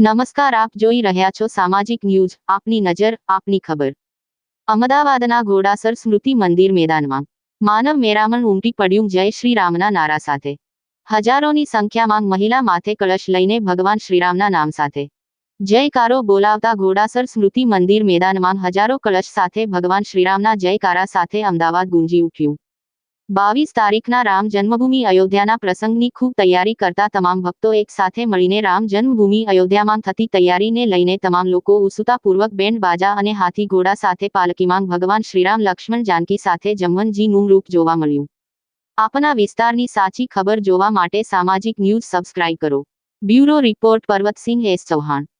નમસ્કાર, આપ જોઈ રહ્યા છો સામાજિક ન્યૂઝ. આપની નજર, આપની ખબર. અમદાવાદના ઘોડાસર સ્મૃતિ મંદિર મેદાનમાં માનવ મેરામણ ઉમટી પડ્યું. જય શ્રી રામના નારા સાથે. હજારોની સંખ્યામાં મહિલા માથે કળશ લઈને ભગવાન શ્રીરામના નામ સાથે. જયકારો બોલાવતા ઘોડાસર સ્મૃતિ મંદિર મેદાનમાં હજારો કળશ સાથે ભગવાન શ્રીરામના જયકારા સાથે અમદાવાદ ગુંજી ઉઠ્યું. બાવીસ તારીખના રામ જન્મભૂમિ અયોધ્યાના પ્રસંગની ખૂબ તૈયારી કરતા તમામ ભક્તો એક સાથે મળીને રામ જન્મભૂમિ અયોધ્યામાં થતી તૈયારીને લઈને તમામ લોકો ઉત્સુકતાપૂર્વક બેન્ડ બાજા અને હાથી ઘોડા સાથે પાલકીમાં ભગવાન શ્રીરામ લક્ષ્મણ જાનકી સાથે જમવનજીનું રૂપ જોવા મળ્યું. આપના વિસ્તારની સાચી ખબર જોવા માટે સામાજિક ન્યૂઝ સબસ્ક્રાઇબ કરો. Bureau report Parvatsinh S Chauhan.